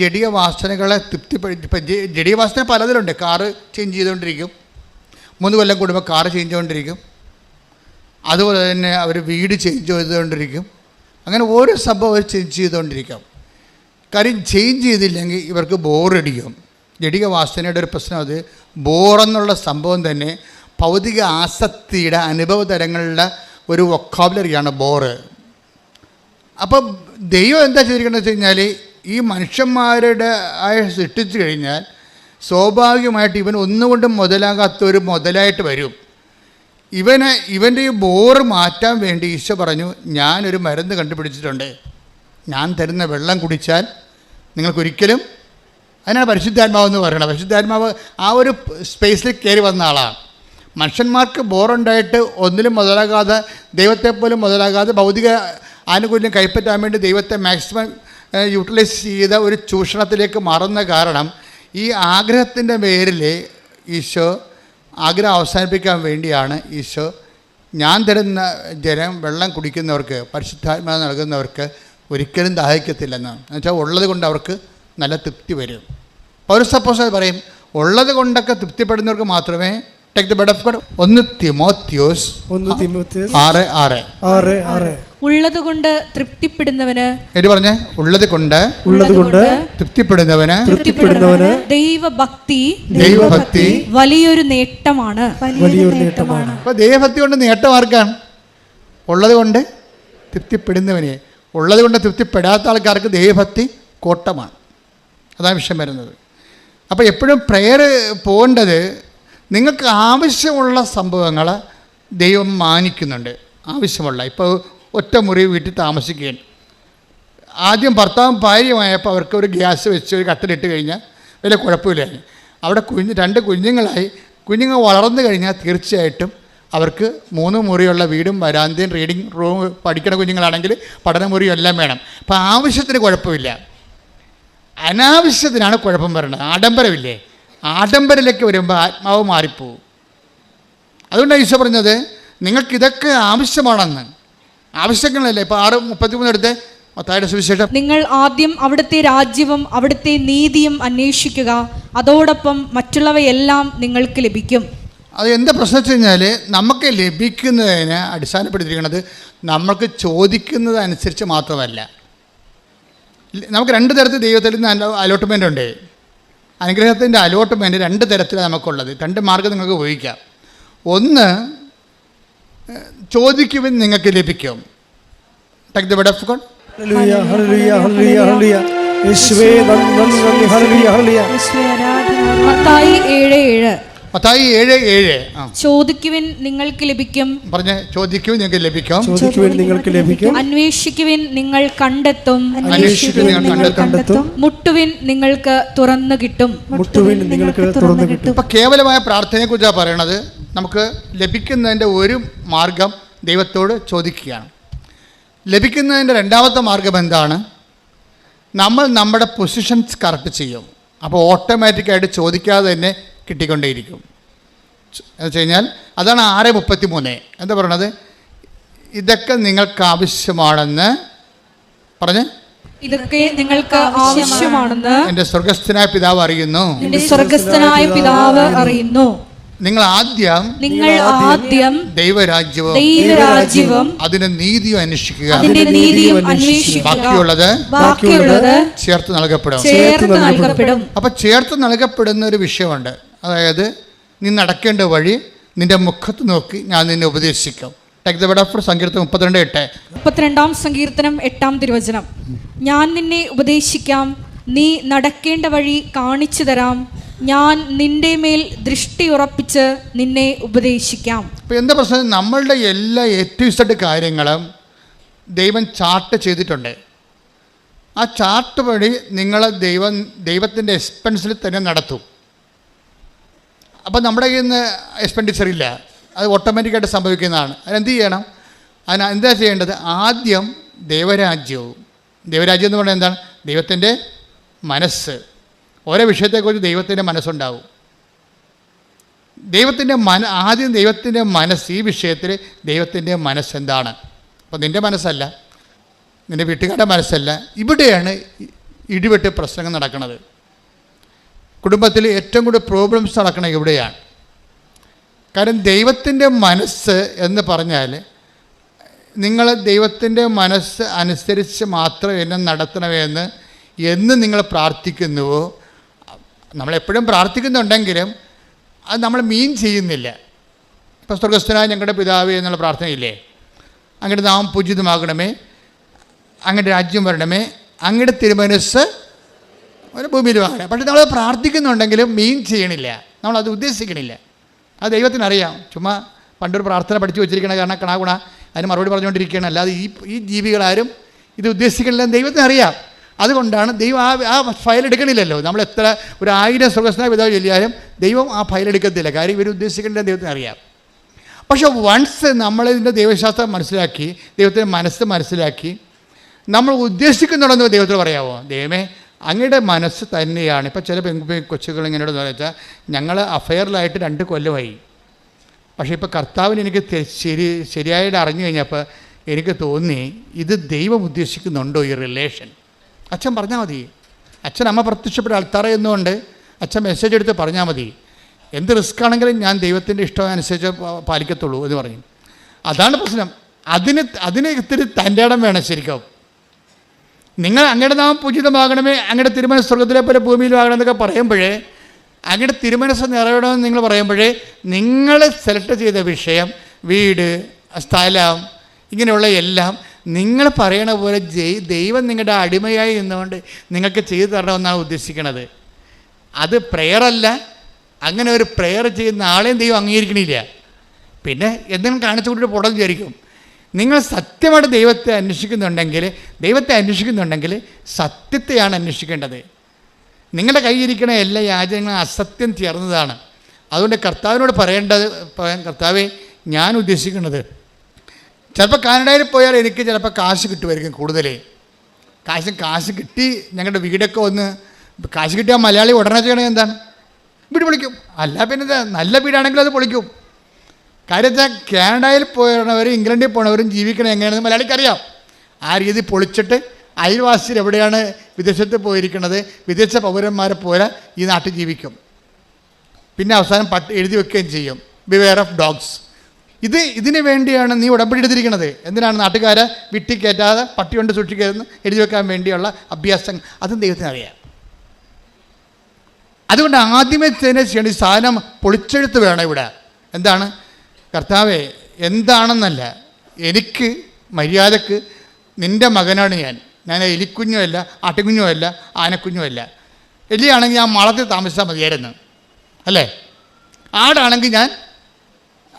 ജടിക വാസനകളെ തൃപ്തിപ്പെടുത്തി ഇപ്പം ജഡിയ വാസന പലതിലുണ്ട്. Car change ചെയ്തുകൊണ്ടിരിക്കും മൂന്ന് കൊല്ലം കൂടുമ്പോൾ കാറ് ചേഞ്ച് ചെയ്തുകൊണ്ടിരിക്കും അതുപോലെ തന്നെ അവർ വീട് ചേഞ്ച് ചെയ്തുകൊണ്ടിരിക്കും അങ്ങനെ ഓരോ സംഭവം അവർ ചേഞ്ച് ചെയ്തുകൊണ്ടിരിക്കും കാര്യം ചേഞ്ച് ചെയ്തില്ലെങ്കിൽ ഇവർക്ക് ബോറടിക്കും. ജടിക വാസനയുടെ ഒരു പ്രശ്നം അത്. ബോറെന്നുള്ള സംഭവം തന്നെ ഭൗതിക ആസക്തിയുടെ അനുഭവ തരങ്ങളുടെ ഒരു വൊക്കാബുലറിയാണ് ബോറ്. അപ്പം ദൈവം എന്താ ചെയ്തിരിക്കുന്നത് വെച്ച് കഴിഞ്ഞാൽ ഈ മനുഷ്യന്മാരുടെ ആയ സൃഷ്ടിച്ചു കഴിഞ്ഞാൽ സ്വാഭാവികമായിട്ട് ഇവൻ ഒന്നുകൊണ്ടും മുതലാകാത്ത ഒരു മുതലായിട്ട് വരും. ഇവനെ ഇവന്റെ ഈ ബോറ് മാറ്റാൻ വേണ്ടി ഈശോ പറഞ്ഞു ഞാനൊരു മരുന്ന് കണ്ടുപിടിച്ചിട്ടുണ്ട്. ഞാൻ തരുന്ന വെള്ളം കുടിച്ചാൽ നിങ്ങൾക്കൊരിക്കലും അതിനാണ് പരിശുദ്ധാത്മാവ് എന്ന് പറയുന്നത് പരിശുദ്ധാത്മാവ് ആ ഒരു സ്പേസിൽ കയറി വന്ന ആളാണ്. മനുഷ്യന്മാർക്ക് ബോറുണ്ടായിട്ട് ഒന്നിലും മുതലാകാതെ ദൈവത്തെ പോലും മുതലാകാതെ ഭൗതിക ആനുകൂല്യം കൈപ്പറ്റാൻ വേണ്ടി ദൈവത്തെ മാക്സിമം യൂട്ടിലൈസ് ചെയ്ത ഒരു ചൂഷണത്തിലേക്ക് മാറുന്ന കാരണം ഈ ആഗ്രഹത്തിന്റെ പേരിൽ ഈശോ ആഗ്രഹം അവസാനിപ്പിക്കാൻ വേണ്ടിയാണ് ഈശോ ഞാൻ തരുന്ന ജലം വെള്ളം കുടിക്കുന്നവർക്ക് പരിശുദ്ധാത്മ നൽകുന്നവർക്ക് ഒരിക്കലും ദാഹിക്കത്തില്ലെന്ന് എന്നുവെച്ചാൽ ഉള്ളത് കൊണ്ട് അവർക്ക് നല്ല തൃപ്തി വരും. പൗരസപ്പോസ് പറയും ഉള്ളത് കൊണ്ടൊക്കെ തൃപ്തിപ്പെടുന്നവർക്ക് മാത്രമേ take the bed of God ഒന്ന് തിമോത്യോസ് ഒന്ന് തിമോത്തിയസ് ആറ് ആറ്. ആറ് ആറ്. ഉള്ളതുകൊണ്ട് തൃപ്തിപ്പെടുന്നവന് എന്നിട്ട് പറഞ്ഞേ ഉള്ളത് കൊണ്ട് ഉള്ളതുകൊണ്ട് തൃപ്തിപ്പെടുന്നവന് തൃപ്തിപ്പെടുന്നവന് ദൈവഭക്തി ദൈവഭക്തി വലിയൊരു നേട്ടമാണ്. വലിയൊരു നേട്ടമാണ്. അപ്പോൾ ദൈവഭക്തി കൊണ്ട് നേട്ടം ആർക്കാണ്? ഉള്ളത് കൊണ്ട് തൃപ്തിപ്പെടുന്നവനെ. ഉള്ളത് കൊണ്ട് തൃപ്തിപ്പെടാത്ത ആൾക്കാർക്ക് ദൈവഭക്തി കോട്ടമാണ്. അതാണ് വിഷയം വരുന്നത്. അപ്പോൾ എപ്പോഴും പ്രെയർ പോകേണ്ടത് നിങ്ങൾക്ക് ആവശ്യമുള്ള സംഭവങ്ങൾ ദൈവം മാനിക്കുന്നുണ്ട്. ആവശ്യമുള്ള. ഇപ്പോൾ ഒറ്റ മുറി വീട്ടിൽ താമസിക്കുകയാണ്. ആദ്യം ഭർത്താവും ഭാര്യയുമായപ്പോൾ അവർക്ക് ഒരു ഗ്യാസ് വെച്ച് ഒരു കത്തിലിട്ട് കഴിഞ്ഞാൽ വലിയ കുഴപ്പമില്ലായിരുന്നു അവിടെ കുഞ്ഞ് രണ്ട് കുഞ്ഞുങ്ങളായി. കുഞ്ഞുങ്ങൾ വളർന്നു കഴിഞ്ഞാൽ തീർച്ചയായിട്ടും അവർക്ക് മൂന്ന് മുറിയുള്ള വീടും വരാന്തയും റീഡിങ് റൂം പഠിക്കുന്ന കുഞ്ഞുങ്ങളാണെങ്കിൽ പഠനമുറിയും എല്ലാം വേണം. അപ്പോൾ ആവശ്യത്തിന് കുഴപ്പമില്ല. അനാവശ്യത്തിനാണ് കുഴപ്പം വരുന്നത്. ആഡംബരമില്ലേ? ആഡംബരത്തിലേക്ക് വരുമ്പോൾ ആത്മാവ് മാറിപ്പോവും. അതുകൊണ്ടാണ് ഈശോ പറഞ്ഞത് നിങ്ങൾക്കിതൊക്കെ ആവശ്യമാണെന്ന്. ആവശ്യങ്ങളല്ലേ? ഇപ്പോൾ ആറ് മുപ്പത്തിമൂന്ന് എടുത്ത് സുവിശേഷം. നിങ്ങൾ ആദ്യം അവിടുത്തെ രാജ്യവും അവിടുത്തെ നീതിയും അന്വേഷിക്കുക. അതോടൊപ്പം മറ്റുള്ളവയെല്ലാം നിങ്ങൾക്ക് ലഭിക്കും. അത് എന്താ പ്രശ്നം വെച്ച് കഴിഞ്ഞാൽ നമുക്ക് ലഭിക്കുന്നതിന് അടിസ്ഥാനപ്പെടുത്തിയിരിക്കുന്നത് നമ്മൾക്ക് ചോദിക്കുന്നത് അനുസരിച്ച് മാത്രമല്ല. നമുക്ക് രണ്ട് തരത്തിൽ ദൈവത്തിൽ നിന്ന് അലോട്ട്മെന്റ് ഉണ്ട്. അനുഗ്രഹത്തിന്റെ അലോട്ട്മെന്റ് രണ്ട് തരത്തിലാണ് നമുക്കുള്ളത്. രണ്ട് മാർഗം നിങ്ങൾക്ക് ഉപയോഗിക്കാം. ഒന്ന് ചോദിക്കുമെന്ന് ചോദിക്കുവിൻ നിങ്ങൾക്ക് ലഭിക്കും. Take the bed of God Mathai ഏഴ് ഏഴ്. മത്തായി ഏഴ് ഏഴ്. ചോദിക്കുവിൻ നിങ്ങൾക്ക് ലഭിക്കും. പറഞ്ഞ് ചോദിക്കുവിൻ നിങ്ങൾക്ക് ലഭിക്കും. ചോദിക്കുവിൻ നിങ്ങൾക്ക് ലഭിക്കും. അന്വേഷിക്കുവിൻ നിങ്ങൾ കണ്ടെത്തും. അന്വേഷിക്കുവിൻ നിങ്ങൾ കണ്ടെത്തും. മുട്ടുവിൻ നിങ്ങൾക്ക് തുറന്നു കിട്ടും. മുട്ടുവിൻ നിങ്ങൾക്ക് തുറന്നു കിട്ടും. ഇപ്പൊ കേവലമായ പ്രാർത്ഥനയെക്കുറിച്ചാണ് പറയണത്? നമുക്ക് ലഭിക്കുന്നതിന്റെ ഒരു മാർഗം ദൈവത്തോട് ചോദിക്കുകയാണ്. ലഭിക്കുന്നതിന്റെ രണ്ടാമത്തെ മാർഗം എന്താണ്? നമ്മൾ നമ്മുടെ പൊസിഷൻസ് കറക്റ്റ് ചെയ്യും. അപ്പോൾ ഓട്ടോമാറ്റിക്കായിട്ട് ചോദിക്കാതെ തന്നെ കിട്ടിക്കൊണ്ടേയിരിക്കും. എന്ന് വെച്ച് കഴിഞ്ഞാൽ അതാണ് ആറ് മുപ്പത്തി മൂന്ന് എന്താ പറയണത്? ഇതൊക്കെ നിങ്ങൾക്ക് ആവശ്യമാണെന്ന് പറഞ്ഞ് ഇതൊക്കെ നിങ്ങൾക്ക് ആവശ്യമാണെന്ന് എന്റെ സ്വർഗസ്ഥനായ പിതാവ് അറിയുന്നു. സ്വർഗസ്ഥനായ പിതാവ് അറിയുന്നു. നിങ്ങൾ ആദ്യം നിങ്ങൾ ആദ്യം ദൈവരാജ്യവും ദൈവരാജ്യവും അതിന് നീതിയും അന്വേഷിക്കുക. അതിന്റെ നീതിയും അന്വേഷിക്കുക. ബാക്കിയുള്ളത് ബാക്കിയുള്ളത് ചേർത്ത് നൽകപ്പെടും. ചേർത്ത് നൽകപ്പെടും. അപ്പൊ ചേർത്ത് നൽകപ്പെടുന്ന ഒരു വിഷയമുണ്ട്. അതായത് നീ നടക്കേണ്ട വഴി നിന്റെ മുഖത്ത് നോക്കി ഞാൻ നിന്നെ ഉപദേശിക്കാം. ടേക്ക് ദ ഓഫ് സങ്കീർത്തനം മുപ്പത്തിരണ്ട് എട്ട്. മുപ്പത്തിരണ്ടാം സങ്കീർത്തനം എട്ടാം തിരുവചനം. ഞാൻ നിന്നെ ഉപദേശിക്കാം നീ നടക്കേണ്ട വഴി കാണിച്ചു തരാം ഞാൻ നിന്റെ മേൽ ദൃഷ്ടി ഉറപ്പിച്ച് നിന്നെ ഉപദേശിക്കാം. അപ്പോൾ എന്താ പ്രശ്നം? നമ്മളുടെ എല്ലാ ഏറ്റവും കാര്യങ്ങളും ദൈവം ചാർട്ട് ചെയ്തിട്ടുണ്ട്. ആ ചാർട്ട് വഴി നിങ്ങളെ ദൈവം ദൈവത്തിന്റെ എക്സ്പെൻസിൽ തന്നെ നടത്തും. അപ്പോൾ നമ്മുടെ കയ്യിൽ നിന്ന് എക്സ്പെൻഡിച്ചർ ഇല്ല. അത് ഓട്ടോമാറ്റിക്കായിട്ട് സംഭവിക്കുന്നതാണ്. അതിനെന്ത് ചെയ്യണം? അതിന് എന്താ ചെയ്യേണ്ടത്? ആദ്യം ദൈവരാജ്യവും ദൈവരാജ്യം എന്ന് പറഞ്ഞാൽ എന്താണ്? ദൈവത്തിന്റെ മനസ്സ്. ഓരോ വിഷയത്തെക്കുറിച്ച് ദൈവത്തിന്റെ മനസ്സുണ്ടാവും. ദൈവത്തിന്റെ മന ആദ്യം ദൈവത്തിന്റെ മനസ്സ് ഈ വിഷയത്തിൽ ദൈവത്തിന്റെ മനസ്സെന്താണ്? അപ്പോൾ നിന്റെ മനസ്സല്ല. നിന്റെ വീട്ടുകാരുടെ മനസ്സല്ല. ഇവിടെയാണ് ഇടിവെട്ട് പ്രശ്നങ്ങൾ നടക്കുന്നത്. കുടുംബത്തിൽ ഏറ്റവും കൂടുതൽ പ്രോബ്ലംസ് നടക്കുന്നത് ഇവിടെയാണ്. കാരണം ദൈവത്തിന്റെ മനസ്സ് എന്ന് പറഞ്ഞാൽ നിങ്ങൾ ദൈവത്തിന്റെ മനസ്സ് അനുസരിച്ച് മാത്രം എന്നെ നടത്തണമെന്ന് എന്ന് നിങ്ങൾ പ്രാർത്ഥിക്കുന്നുവോ? നമ്മളെപ്പോഴും പ്രാർത്ഥിക്കുന്നുണ്ടെങ്കിലും അത് നമ്മൾ മീൻ ചെയ്യുന്നില്ല. ഇപ്പോൾ സ്വർഗസ്ഥനായ ഞങ്ങളുടെ പിതാവ് എന്നുള്ള പ്രാർത്ഥനയില്ലേ? അങ്ങയുടെ നാം പൂജിതമാകണമേ. അങ്ങയുടെ രാജ്യം വരണമേ. അങ്ങയുടെ തിരുമനസ് ഒരു ഭൂമിയിലുമാകണം പക്ഷേ നമ്മൾ പ്രാർത്ഥിക്കുന്നുണ്ടെങ്കിലും മീൻ ചെയ്യണില്ല. നമ്മളത് ഉദ്ദേശിക്കണില്ല. അത് ദൈവത്തിനറിയാം. ചുമ്മാ പണ്ടൊരു പ്രാർത്ഥന പഠിച്ചു വെച്ചിരിക്കണ കാരണം കണാകുണ അതിന് മറുപടി പറഞ്ഞുകൊണ്ടിരിക്കുകയാണ്. അല്ലാതെ ഈ ഈ ജീവികളാരും ഇത് ഉദ്ദേശിക്കണില്ല ദൈവത്തിന് ദൈവത്തിനറിയാം. അതുകൊണ്ടാണ് ദൈവം ആ ആ ഫയൽ എടുക്കണില്ലല്ലോ. നമ്മൾ എത്ര ഒരു ആയിരം സുഖസ്ന പിതാവ് ചൊല്ലിയാലും ദൈവം ആ ഫയൽ എടുക്കത്തില്ല. കാര്യം ഇവർ ഉദ്ദേശിക്കേണ്ട ദൈവത്തിന് അറിയാം പക്ഷെ വൺസ് നമ്മളിതിന്റെ ദൈവശാസ്ത്രം മനസ്സിലാക്കി ദൈവത്തിന്റെ മനസ്സ് മനസ്സിലാക്കി നമ്മൾ ഉദ്ദേശിക്കുന്നുണ്ടെന്ന് ദൈവത്തിൽ പറയാമോ ദൈവമേ അങ്ങയുടെ മനസ്സ് തന്നെയാണ്. ഇപ്പോൾ ചില പെൺകുപ്പി കൊച്ചുകൾ ഇങ്ങനെ വെച്ചാൽ ഞങ്ങൾ അഫയറിലായിട്ട് രണ്ട് കൊല്ലമായി. പക്ഷേ ഇപ്പോൾ കർത്താവിന് എനിക്ക് ശരി ശരിയായിട്ട് അറിഞ്ഞു കഴിഞ്ഞപ്പോൾ എനിക്ക് തോന്നി ഇത് ദൈവം ഉദ്ദേശിക്കുന്നുണ്ടോ ഈ റിലേഷൻ അച്ഛൻ പറഞ്ഞാൽ മതി. അച്ഛൻ അമ്മ പ്രത്യക്ഷപ്പെട്ട അൾത്താറ എന്നുകൊണ്ട് അച്ഛൻ മെസ്സേജ് എടുത്ത് പറഞ്ഞാൽ മതി. എന്ത് റിസ്ക് ആണെങ്കിലും ഞാൻ ദൈവത്തിന്റെ ഇഷ്ടം അനുസരിച്ച് പാലിക്കത്തുള്ളൂ എന്ന് പറഞ്ഞു. അതാണ് പ്രശ്നം. അതിന് അതിന് ഇത്തിരി തന്റെ ഇടം വേണം ശരിക്കും. നിങ്ങൾ അങ്ങയുടെ നാം പൂജിതമാകണമേ അങ്ങയുടെ തിരുമന സ്വർഗത്തിലെ പോലെ ഭൂമിയിലാകണം എന്നൊക്കെ പറയുമ്പോഴേ അങ്ങയുടെ തിരുമനസ് നിറയണമെന്ന് നിങ്ങൾ പറയുമ്പോഴേ നിങ്ങൾ സെലക്ട് ചെയ്ത വിഷയം വീട് സ്ഥലം ഇങ്ങനെയുള്ള എല്ലാം നിങ്ങൾ പറയണ പോലെ ദൈവം നിങ്ങളുടെ അടിമയായി നിന്നുകൊണ്ട് നിങ്ങൾക്ക് ചെയ്തു തരണമെന്നാണ് ഉദ്ദേശിക്കുന്നത് അത് പ്രെയറല്ല അങ്ങനെ ഒരു പ്രെയർ ചെയ്യുന്ന ആളെയും ദൈവം അംഗീകരിക്കണില്ല. പിന്നെ എന്തെങ്കിലും കാണിച്ചു കൊണ്ടിട്ട് പുറം വിചാരിക്കും. നിങ്ങൾ സത്യമായിട്ട് ദൈവത്തെ അന്വേഷിക്കുന്നുണ്ടെങ്കിൽ ദൈവത്തെ അന്വേഷിക്കുന്നുണ്ടെങ്കിൽ സത്യത്തെയാണ് അന്വേഷിക്കേണ്ടത്. നിങ്ങളുടെ കയ്യിരിക്കണ എല്ലാ യാചനകളും അസത്യം ചേർന്നതാണ് അതുകൊണ്ട് കർത്താവിനോട് പറയേണ്ടത് കർത്താവെ ഞാൻ ഉദ്ദേശിക്കുന്നത് ചിലപ്പോൾ കാനഡയിൽ പോയാൽ എനിക്ക് ചിലപ്പോൾ കാശ് കിട്ടുമായിരിക്കും കൂടുതൽ. കാശ് കാശ് കിട്ടി ഞങ്ങളുടെ വീടൊക്കെ ഒന്ന് കാശ് കിട്ടിയാൽ മലയാളി ഉടനെ ചെയ്യണത് എന്താണ്? വീട് പൊളിക്കും. അല്ല പിന്നെ നല്ല വീടാണെങ്കിൽ അത് പൊളിക്കും. കാര്യം വെച്ചാൽ കാനഡയിൽ പോയവരും ഇംഗ്ലണ്ടിൽ പോണവരും ജീവിക്കണം എങ്ങനെയാണെന്ന് മലയാളിക്കറിയാം. ആ രീതി പൊളിച്ചിട്ട് അയൽവാസികൾ എവിടെയാണ് വിദേശത്ത് പോയിരിക്കുന്നത് വിദേശ പൗരന്മാരെ പോലെ ഈ നാട്ടിൽ ജീവിക്കും. പിന്നെ അവസാനം പട്ട് എഴുതി വെക്കുകയും ചെയ്യും ബിവെയർ ഓഫ് ഡോഗ്സ് ഇത് ഇതിനു വേണ്ടിയാണ് നീ ഉടമ്പടി എടുത്തിരിക്കുന്നത്. എന്തിനാണ് നാട്ടുകാരെ വിട്ടി പട്ടി കൊണ്ട് സൂക്ഷിക്കരുതെന്ന് എഴുതി വെക്കാൻ വേണ്ടിയുള്ള അഭ്യാസം അതും ദൈവത്തിന് അറിയാം. അതുകൊണ്ട് ആദ്യമേ തന്നെ ചെയ്യേണ്ട സാധനം പൊളിച്ചെഴുത്ത് വേണം ഇവിടെ. എന്താണ്? കർത്താവെ എന്താണെന്നല്ല. എനിക്ക് മര്യാദയ്ക്ക് നിന്റെ മകനാണ് ഞാൻ. ഞാൻ എലിക്കുഞ്ഞുമല്ല ആട്ടിക്കുഞ്ഞുമല്ല ആനക്കുഞ്ഞുമല്ല. എലിയാണെങ്കിൽ ഞാൻ മാളത്തിൽ താമസിച്ചാൽ മതിയായിരുന്നു. അല്ലേ? ആടാണെങ്കിൽ ഞാൻ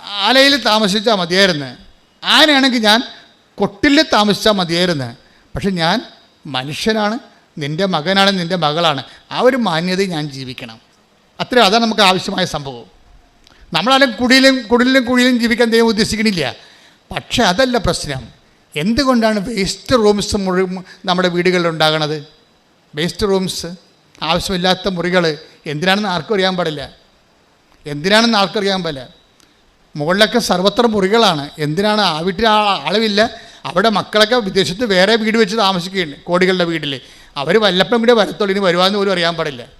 ആലയിൽ താമസിച്ചാൽ മതിയായിരുന്നു. ആനയാണെങ്കിൽ ഞാൻ കൊട്ടിൽ താമസിച്ചാൽ മതിയായിരുന്നു. പക്ഷെ ഞാൻ മനുഷ്യനാണ് നിന്റെ മകനാണ് നിന്റെ മകളാണ്. ആ ഒരു മാന്യത ഞാൻ ജീവിക്കണം. അത്രയും അതാണ് നമുക്ക് ആവശ്യമായ സംഭവം. നമ്മളാലും കുടിയിലും കുടിലും കുഴിയിലും ജീവിക്കാൻ ദൈവം ഉദ്ദേശിക്കണില്ല. പക്ഷേ അതല്ല പ്രശ്നം. എന്തുകൊണ്ടാണ് വേസ്റ്റ് റൂംസ് മുഴുവൻ നമ്മുടെ വീടുകളിൽ ഉണ്ടാകണത്? വേസ്റ്റ് റൂംസ് ആവശ്യമില്ലാത്ത മുറികൾ എന്തിനാണെന്ന് ആർക്കും അറിയാൻ പാടില്ല. എന്തിനാണെന്ന് ആർക്കും അറിയാൻ പാടില്ല. മുകളിലൊക്കെ സർവത്ര മുറികളാണ്. എന്തിനാണ് ആ വീട്ടിൽ ആ ആളുമില്ല? അവിടെ മക്കളൊക്കെ വിദേശത്ത് വേറെ വീട് വെച്ച് താമസിക്കുകയുണ്ട് കോടികളുടെ വീട്ടിൽ അവർ വല്ലപ്പം കൂടെ വരത്തുള്ളൂ ഇനി വരുവാന്ന് പോലും അറിയാൻ പാടില്ല.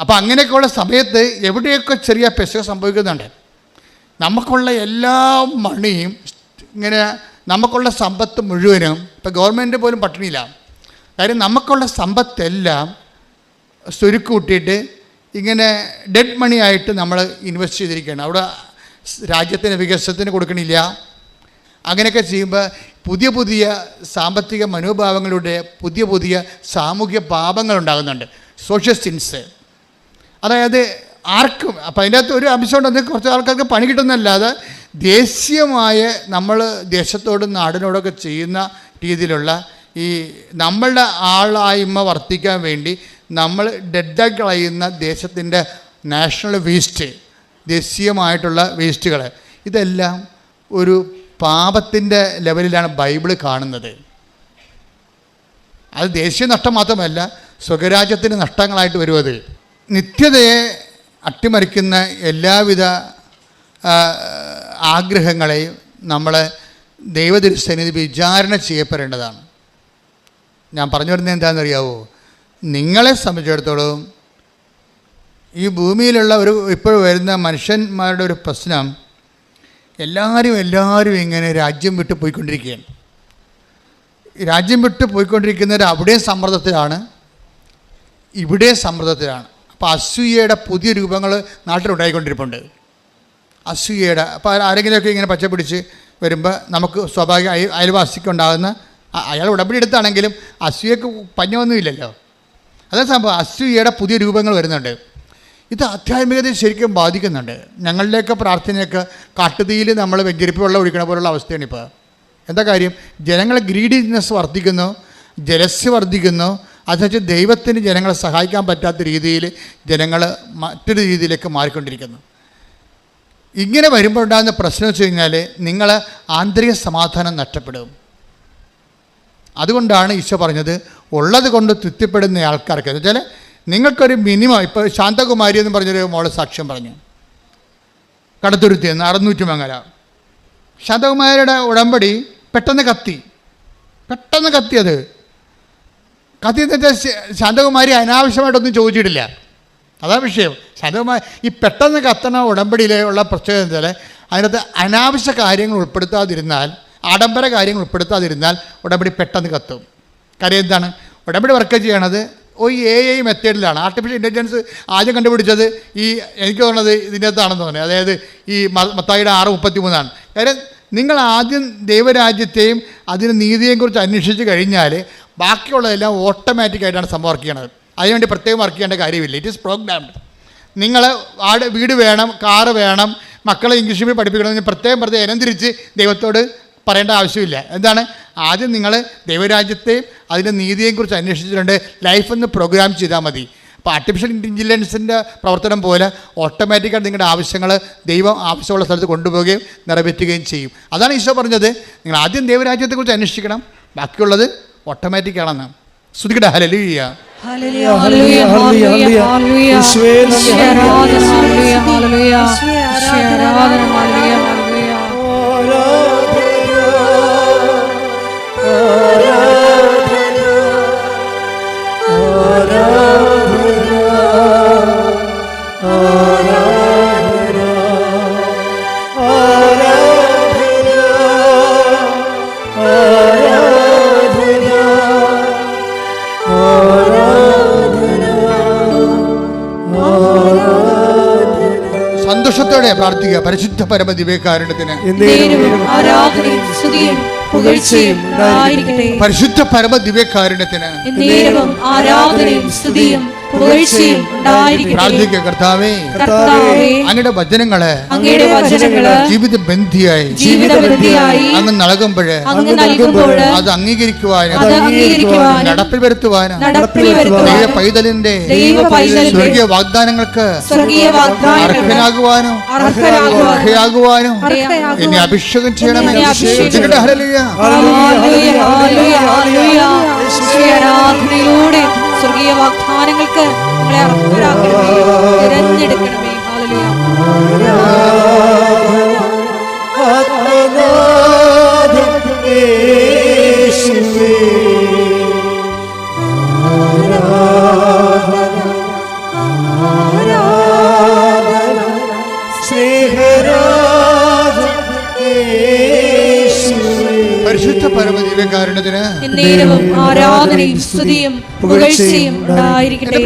അപ്പോൾ അങ്ങനെയൊക്കെയുള്ള സമയത്ത് എവിടെയൊക്കെ ചെറിയ പെശക സംഭവിക്കുന്നുണ്ട്? നമുക്കുള്ള എല്ലാ മണിയും ഇങ്ങനെ നമുക്കുള്ള സമ്പത്ത് മുഴുവനും ഇപ്പോൾ ഗവൺമെന്റ് പോലും പട്ടിണിയില്ല. കാര്യം നമുക്കുള്ള സമ്പത്തെല്ലാം സ്വരുക്ക് കൂട്ടിയിട്ട് ഇങ്ങനെ ഡെഡ് മണി ആയിട്ട് നമ്മൾ ഇൻവെസ്റ്റ് ചെയ്തിരിക്കുകയാണ്. അവിടെ രാജ്യത്തിന് വികസനത്തിന് കൊടുക്കണില്ല. അങ്ങനെയൊക്കെ ചെയ്യുമ്പോൾ പുതിയ പുതിയ സാമ്പത്തിക മനോഭാവങ്ങളുടെ പുതിയ പുതിയ സാമൂഹ്യ പാപങ്ങൾ ഉണ്ടാകുന്നുണ്ട്. സോഷ്യൽ സിൻസ് അതായത് ആർക്കും അപ്പം അതിന്റെ അകത്ത് ഒരു അംശം അത് കുറച്ച് ആൾക്കാർക്ക് പണി കിട്ടുന്നല്ലാതെ ദേശീയമായ നമ്മൾ ദേശത്തോടും നാടിനോടൊക്കെ ചെയ്യുന്ന രീതിയിലുള്ള ഈ നമ്മളുടെ ആളായ്മ വർത്തിക്കാൻ വേണ്ടി നമ്മൾ ഡെഡായി കളയുന്ന ദേശത്തിന്റെ നാഷണൽ വേസ്റ്റ് ദേശീയമായിട്ടുള്ള വേസ്റ്റുകൾ ഇതെല്ലാം ഒരു പാപത്തിന്റെ ലെവലിലാണ് ബൈബിൾ കാണുന്നത്. അത് ദേശീയ നഷ്ടം മാത്രമല്ല സ്വകരാജ്യത്തിന് നഷ്ടങ്ങളായിട്ട് വരും അത് നിത്യതയെ അട്ടിമറിക്കുന്ന എല്ലാവിധ ആഗ്രഹങ്ങളെയും നമ്മൾ ദൈവതിരുസന്നിധി വിചാരണ ചെയ്യപ്പെടേണ്ടതാണ്. ഞാൻ പറഞ്ഞു വരുന്നത് എന്താണെന്നറിയാവോ? നിങ്ങളെ സംബന്ധിച്ചിടത്തോളം ഈ ഭൂമിയിലുള്ള ഒരു ഇപ്പോൾ വരുന്ന മനുഷ്യന്മാരുടെ ഒരു പ്രശ്നം എല്ലാവരും എല്ലാവരും ഇങ്ങനെ രാജ്യം വിട്ട് പോയിക്കൊണ്ടിരിക്കുകയാണ്. രാജ്യം വിട്ട് പോയിക്കൊണ്ടിരിക്കുന്നവർ അവിടെ സമ്മർദ്ദത്തിലാണ് ഇവിടെ സമ്മർദ്ദത്തിലാണ്. അപ്പോൾ അസൂയയുടെ പുതിയ രൂപങ്ങൾ നാട്ടിലുണ്ടായിക്കൊണ്ടിരിപ്പുണ്ട്. അസൂയയുടെ അപ്പോൾ ആരെങ്കിലുമൊക്കെ ഇങ്ങനെ പച്ച പിടിച്ച് വരുമ്പോൾ നമുക്ക് സ്വാഭാവിക അയ അയൽവാസിക്ക് ഉണ്ടാകുന്ന അയാൾ ഉടമ്പടി എടുത്താണെങ്കിലും അസൂയക്ക് പഞ്ഞമൊന്നുമില്ലല്ലോ അതേ സംഭവം അസൂയയുടെ പുതിയ രൂപങ്ങൾ വരുന്നുണ്ട്. ഇത് ആധ്യാത്മികതയെ ശരിക്കും ബാധിക്കുന്നുണ്ട്. ഞങ്ങളുടെയൊക്കെ പ്രാർത്ഥനയൊക്കെ കാട്ടുതീയിൽ നമ്മൾ വെഞ്ചരിപ്പ് വെള്ളം ഒഴിക്കണ പോലുള്ള അവസ്ഥയാണ് ഇപ്പോൾ എന്താ കാര്യം? ജനങ്ങളെ ഗ്രീഡിനെസ് വർദ്ധിക്കുന്നു ജലസ് വർദ്ധിക്കുന്നു അതുവെച്ച് ദൈവത്തിന് ജനങ്ങളെ സഹായിക്കാൻ പറ്റാത്ത രീതിയിൽ ജനങ്ങൾ മറ്റൊരു രീതിയിലേക്ക് മാറിക്കൊണ്ടിരിക്കുന്നു. ഇങ്ങനെ വരുമ്പോൾ ഉണ്ടാകുന്ന പ്രശ്നം വെച്ച് കഴിഞ്ഞാൽ നിങ്ങൾ ആന്തരിക സമാധാനം നഷ്ടപ്പെടും. അതുകൊണ്ടാണ് ഈശോ പറഞ്ഞത് ഉള്ളത് കൊണ്ട് തൃപ്തിപ്പെടുന്ന ആൾക്കാർക്ക്. എന്ന് വെച്ചാൽ നിങ്ങൾക്കൊരു മിനിമം ഇപ്പോൾ ശാന്തകുമാരി എന്ന് പറഞ്ഞൊരു മോളെ സാക്ഷ്യം പറഞ്ഞു. കടത്തുരുത്തി എന്ന് അറുന്നൂറ്റി മംഗല. ശാന്തകുമാരിയുടെ ഉടമ്പടി പെട്ടെന്ന് കത്തി. പെട്ടെന്ന് കത്തിയത് കത്തി ശ- ശാന്തകുമാരി അനാവശ്യമായിട്ടൊന്നും ചോദിച്ചിട്ടില്ല. അതാ വിഷയം. ശാന്തകുമാരി ഈ പെട്ടെന്ന് കത്തണ ഉടമ്പടിയിലെ ഉള്ള പ്രത്യേകത വെച്ചാൽ അതിനകത്ത് അനാവശ്യ കാര്യങ്ങൾ ഉൾപ്പെടുത്താതിരുന്നാൽ ആഡംബര കാര്യങ്ങൾ ഉൾപ്പെടുത്താതിരുന്നാൽ ഉടമ്പടി പെട്ടെന്ന് കത്തും. കാര്യം എന്താണ്? ഉടമ്പടി വർക്ക് ചെയ്യണത് ഈ എ ഐ മെത്തേഡിലാണ് ആർട്ടിഫിഷ്യൽ ഇന്റലിജൻസ് ആദ്യം കണ്ടുപിടിച്ചത് ഈ എനിക്ക് തോന്നുന്നത് ഇതിന്റെ അകത്താണെന്ന് തോന്നുന്നത് അതായത് ഈ മത്തായിയുടെ ആറ് മുപ്പത്തി മൂന്നാണ് കാര്യം നിങ്ങൾ ആദ്യം ദൈവരാജ്യത്തെയും അതിന് നീതിയെയും കുറിച്ച് അന്വേഷിച്ച് കഴിഞ്ഞാൽ ബാക്കിയുള്ളതെല്ലാം ഓട്ടോമാറ്റിക്കായിട്ടാണ് സംഭവം വർക്ക് ചെയ്യണത്. അതിനുവേണ്ടി പ്രത്യേകം വർക്ക് ചെയ്യേണ്ട കാര്യമില്ല. ഇറ്റ് ഈസ് പ്രോഗ്രാംഡ് നിങ്ങൾ ആട് വീട് വേണം കാറ് വേണം മക്കളെ ഇംഗ്ലീഷ് പഠിപ്പിക്കണമെന്ന് പ്രത്യേകം പ്രത്യേകം ഇനംതിരിച്ച് ദൈവത്തോട് പറയേണ്ട ആവശ്യമില്ല. എന്താണ്? ആദ്യം നിങ്ങൾ ദൈവരാജ്യത്തെയും അതിന്റെ നീതിയെയും കുറിച്ച് അന്വേഷിച്ചിട്ടുണ്ട്. ലൈഫ് ഒന്ന് പ്രോഗ്രാം ചെയ്താൽ മതി. അപ്പോൾ ആർട്ടിഫിഷ്യൽ ഇന്റലിജൻസിന്റെ പ്രവർത്തനം പോലെ ഓട്ടോമാറ്റിക്കായിട്ട് നിങ്ങളുടെ ആവശ്യങ്ങൾ ദൈവം ആവശ്യമുള്ള സ്ഥലത്ത് കൊണ്ടുപോവുകയും നിറവേറ്റുകയും ചെയ്യും. അതാണ് ഈശോ പറഞ്ഞത്. നിങ്ങൾ ആദ്യം ദൈവരാജ്യത്തെക്കുറിച്ച് അന്വേഷിക്കണം. ബാക്കിയുള്ളത് ഓട്ടോമാറ്റിക്കാണെന്ന് ശ്രുതിക്കട്ടെ ഹലലിയ ഹല്ലേലൂയ, സന്തോഷത്തോടെ പ്രാർത്ഥിക്കുക. പരിശുദ്ധ പരമ ദിവ്യകാരുണ്യത്തിന് ആരാധനയും സ്തുതിയും പുകഴ്ചയും ഉണ്ടായിരിക്കട്ടെ. പരിശുദ്ധ പരമ ദിവ്യകാരുണ്യത്തിന് ആരാധനയും സ്തുതിയും പുകഴ്ചയും പ്രാർത്ഥിക്കുക കർത്താവേ. അങ്ങയുടെ വചനങ്ങളെ അങ്ങയുടെ വചനങ്ങളെ ജീവിത ബന്ധിയായി അങ്ങ് നൽകുമ്പോഴ് അങ്ങ് നൽകുമ്പോൾ അത് അംഗീകരിക്കുവാനും നടപ്പിൽ വരുത്തുവാനും ദൈവ പൈതലിന്റെ സ്വർഗീയ വാഗ്ദാനങ്ങൾക്ക് അർഹനാകുവാനും അർഹയാകുവാനും. എന്നെ അഭിഷേകം ചെയ്യണമേ. ആരാധനയിലൂടെ സ്വർഗീയ വാഗ്ദാനങ്ങൾക്ക് നമ്മളെ അർഹരാക്കണമേ തിരഞ്ഞെടുക്കണമേ. ഹല്ലേലൂയ എന്റെ ഉണ്ടായിരിക്കട്ടെ